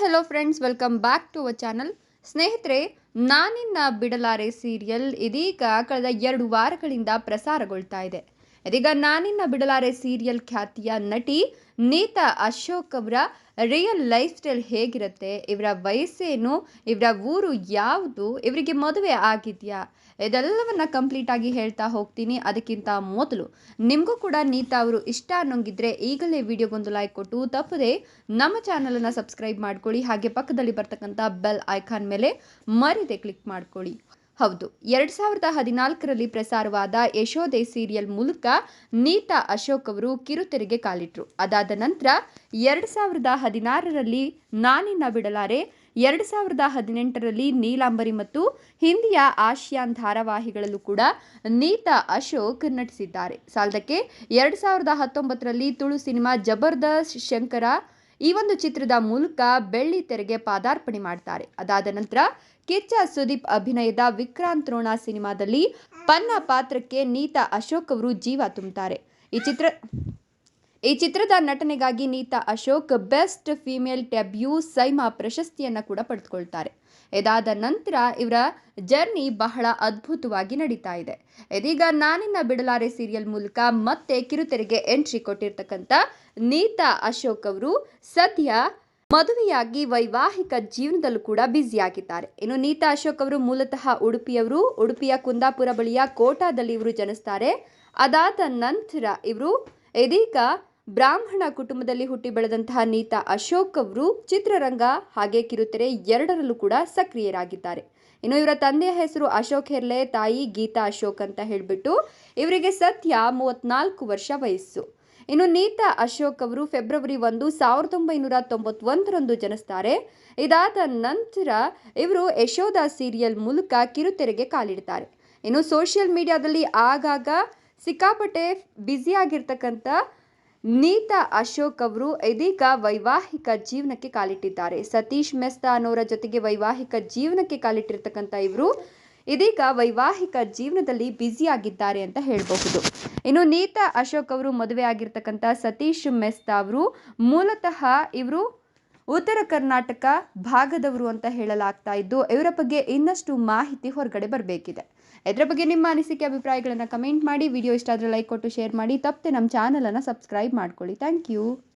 Hello friends welcome back to our channel ಸ್ನೇಹಿತರೆ, ನಾನಿನ್ನ ಬಿಡಲಾರೆ serial ಇದೀಗ ಕಳೆದ ಎರಡು ವಾರಗಳಿಂದ ಪ್ರಸಾರಗೊಳ್ತಾ ಇದೆ. ಇದೀಗ ನಾನಿನ್ನ ಬಿಡಲಾರೆ ಸೀರಿಯಲ್ ಖ್ಯಾತಿಯ ನಟಿ ನೀತಾ ಅಶೋಕ್ ಅವರ ರಿಯಲ್ ಲೈಫ್ ಸ್ಟೈಲ್ ಹೇಗಿರುತ್ತೆ, ಇವರ ವಯಸ್ಸೇನು, ಇವರ ಊರು ಯಾವುದು, ಇವರಿಗೆ ಮದುವೆ ಆಗಿದೆಯಾ, ಇದೆಲ್ಲವನ್ನ ಕಂಪ್ಲೀಟ್ ಆಗಿ ಹೇಳ್ತಾ ಹೋಗ್ತೀನಿ. ಅದಕ್ಕಿಂತ ಮೊದಲು ನಿಮಗೂ ಕೂಡ ನೀತಾ ಅವರು ಇಷ್ಟ ಅನ್ನೋಂಗಿದ್ರೆ ಈಗಲೇ ವಿಡಿಯೋಗೊಂದು ಲೈಕ್ ಕೊಟ್ಟು, ತಪ್ಪದೆ ನಮ್ಮ ಚಾನಲನ್ನು ಸಬ್ಸ್ಕ್ರೈಬ್ ಮಾಡ್ಕೊಳ್ಳಿ. ಹಾಗೆ ಪಕ್ಕದಲ್ಲಿ ಬರ್ತಕ್ಕಂಥ ಬೆಲ್ ಐಕಾನ್ ಮೇಲೆ ಮರಿದೆ ಕ್ಲಿಕ್ ಮಾಡ್ಕೊಳ್ಳಿ. ಹೌದು. ಎರಡ್ ಸಾವಿರದ ಹದಿನಾಲ್ಕರಲ್ಲಿ ಪ್ರಸಾರವಾದ ಯಶೋದೆ ಸೀರಿಯಲ್ ಮೂಲಕ ನೀತಾ ಅಶೋಕ್ ಅವರು ಕಿರುತೆರೆಗೆ ಕಾಲಿಟ್ರು. ಅದಾದ ನಂತರ ಎರಡ್ ಸಾವಿರದ ಹದಿನಾರರಲ್ಲಿ ನಾನಿನ್ನ ಬಿಡಲಾರೆ ಎರಡು ಸಾವಿರದ ಹದಿನೆಂಟರಲ್ಲಿ ನೀಲಾಂಬರಿ ಮತ್ತು ಹಿಂದಿಯ ಆಶಿಯಾನ್ ಧಾರಾವಾಹಿಗಳಲ್ಲೂ ಕೂಡ ನೀತಾ ಅಶೋಕ್ ನಟಿಸಿದ್ದಾರೆ. ಸಾಲದಕ್ಕೆ ಎರಡು ಸಾವಿರದ ಹತ್ತೊಂಬತ್ತರಲ್ಲಿ ತುಳು ಸಿನಿಮಾ ಜಬರ್ದಸ್ತ್ ಶಂಕರ ಈ ಒಂದು ಚಿತ್ರದ ಮೂಲಕ ಬೆಳ್ಳಿ ತೆರೆಗೆ ಪಾದಾರ್ಪಣೆ ಮಾಡ್ತಾರೆ. ಅದಾದ ನಂತರ ಕಿಚ್ಚ ಸುದೀಪ್ ಅಭಿನಯದ ವಿಕ್ರಾಂತ್ ರೋಣ ಸಿನಿಮಾದಲ್ಲಿ ಪನ್ನ ಪಾತ್ರಕ್ಕೆ ನೀತಾ ಅಶೋಕ್ ಅವರು ಜೀವ ತುಂಬುತ್ತಾರೆ ಈ ಚಿತ್ರ ಈ ಚಿತ್ರದ ನಟನೆಗಾಗಿ Neetha Ashok best female debut SIIMA ಪ್ರಶಸ್ತಿಯನ್ನು ಕೂಡ ಪಡೆದುಕೊಳ್ತಾರೆ. ಇದಾದ ನಂತರ ಇವರ ಜರ್ನಿ ಬಹಳ ಅದ್ಭುತವಾಗಿ ನಡೀತಾ ಇದೆ. ಇದೀಗ ನಾನಿನ್ನ ಬಿಡಲಾರೆ ಸೀರಿಯಲ್ ಮೂಲಕ ಮತ್ತೆ ಕಿರುತೆರೆಗೆ ಎಂಟ್ರಿ ಕೊಟ್ಟಿರ್ತಕ್ಕಂಥ ನೀತಾ ಅಶೋಕ್ ಅವರು ಸದ್ಯ ಮದುವೆಯಾಗಿ ವೈವಾಹಿಕ ಜೀವನದಲ್ಲೂ ಕೂಡ ಬ್ಯುಸಿಯಾಗಿದ್ದಾರೆ ಇನ್ನು ನೀತಾ ಅಶೋಕ್ ಅವರು ಮೂಲತಃ ಉಡುಪಿಯವರು, ಉಡುಪಿಯ ಕುಂದಾಪುರ ಬಳಿಯ ಕೋಟಾದಲ್ಲಿ ಇವರು ಜನಿಸ್ತಾರೆ. ಅದಾದ ನಂತರ ಇವರು ಇದೀಗ ಬ್ರಾಹ್ಮಣ ಕುಟುಂಬದಲ್ಲಿ ಹುಟ್ಟಿ ಬೆಳೆದಂತಹ ನೀತಾ ಅಶೋಕ್ ಅವರು ಚಿತ್ರರಂಗ ಹಾಗೆ ಕಿರುತೆರೆ ಎರಡರಲ್ಲೂ ಕೂಡ ಸಕ್ರಿಯರಾಗಿದ್ದಾರೆ. ಇನ್ನು ಇವರ ತಂದೆಯ ಹೆಸರು ಅಶೋಕ್ ಹೆರ್ಲೆ, ತಾಯಿ ಗೀತಾ ಅಶೋಕ್ ಅಂತ ಹೇಳಿಬಿಟ್ಟು ಇವರಿಗೆ ಸತ್ಯ ಮೂವತ್ನಾಲ್ಕು ವರ್ಷ ವಯಸ್ಸು. ಇನ್ನು ನೀತಾ ಅಶೋಕ್ ಅವರು ಫೆಬ್ರವರಿ ಒಂದು ಸಾವಿರದ ಒಂಬೈನೂರ ತೊಂಬತ್ತೊಂದರಂದು ಜನಿಸ್ತಾರೆ. ಇದಾದ ನಂತರ ಇವರು ಯಶೋಧ ಸೀರಿಯಲ್ ಮೂಲಕ ಕಿರುತೆರೆಗೆ ಕಾಲಿಡ್ತಾರೆ. ಇನ್ನು ಸೋಷಿಯಲ್ ಮೀಡಿಯಾದಲ್ಲಿ ಆಗಾಗ ಸಿಕ್ಕಾಪಟ್ಟೆ ಬ್ಯುಸಿಯಾಗಿರ್ತಕ್ಕಂಥ ನೀತಾ ಅಶೋಕ್ ಅವರು ಇದೀಗ ವೈವಾಹಿಕ ಜೀವನಕ್ಕೆ ಕಾಲಿಟ್ಟಿದ್ದಾರೆ. ಸತೀಶ್ ಮೆಸ್ತಾ ಅನ್ನೋರ ಜೊತೆಗೆ ವೈವಾಹಿಕ ಜೀವನಕ್ಕೆ ಕಾಲಿಟ್ಟಿರ್ತಕ್ಕಂಥ ಇವರು ಇದೀಗ ವೈವಾಹಿಕ ಜೀವನದಲ್ಲಿ ಬ್ಯುಸಿಯಾಗಿದ್ದಾರೆ ಅಂತ ಹೇಳಬಹುದು. ಇನ್ನು ನೀತಾ ಅಶೋಕ್ ಅವರು ಮದುವೆ ಆಗಿರ್ತಕ್ಕಂಥ ಸತೀಶ್ ಮೆಸ್ತಾ ಅವರು ಮೂಲತಃ ಇವರು ಉತ್ತರ ಕರ್ನಾಟಕ ಭಾಗದವರು ಅಂತ ಹೇಳಲಾಗ್ತಾ ಇದ್ದು, ಇವರ ಬಗ್ಗೆ ಇನ್ನಷ್ಟು ಮಾಹಿತಿ ಹೊರಗಡೆ ಬರಬೇಕಿದೆ. ಇದರ ಬಗ್ಗೆ ನಿಮ್ಮ ಅನಿಸಿಕೆ, ಅಭಿಪ್ರಾಯಗಳನ್ನು ಕಮೆಂಟ್ ಮಾಡಿ. ವಿಡಿಯೋ ಇಷ್ಟ ಆದರೆ ಲೈಕ್ ಕೊಟ್ಟು ಶೇರ್ ಮಾಡಿ. ತಪ್ಪದೆ ನಮ್ಮ ಚಾನಲನ್ನು ಸಬ್ಸ್ಕ್ರೈಬ್ ಮಾಡ್ಕೊಳ್ಳಿ. Thank you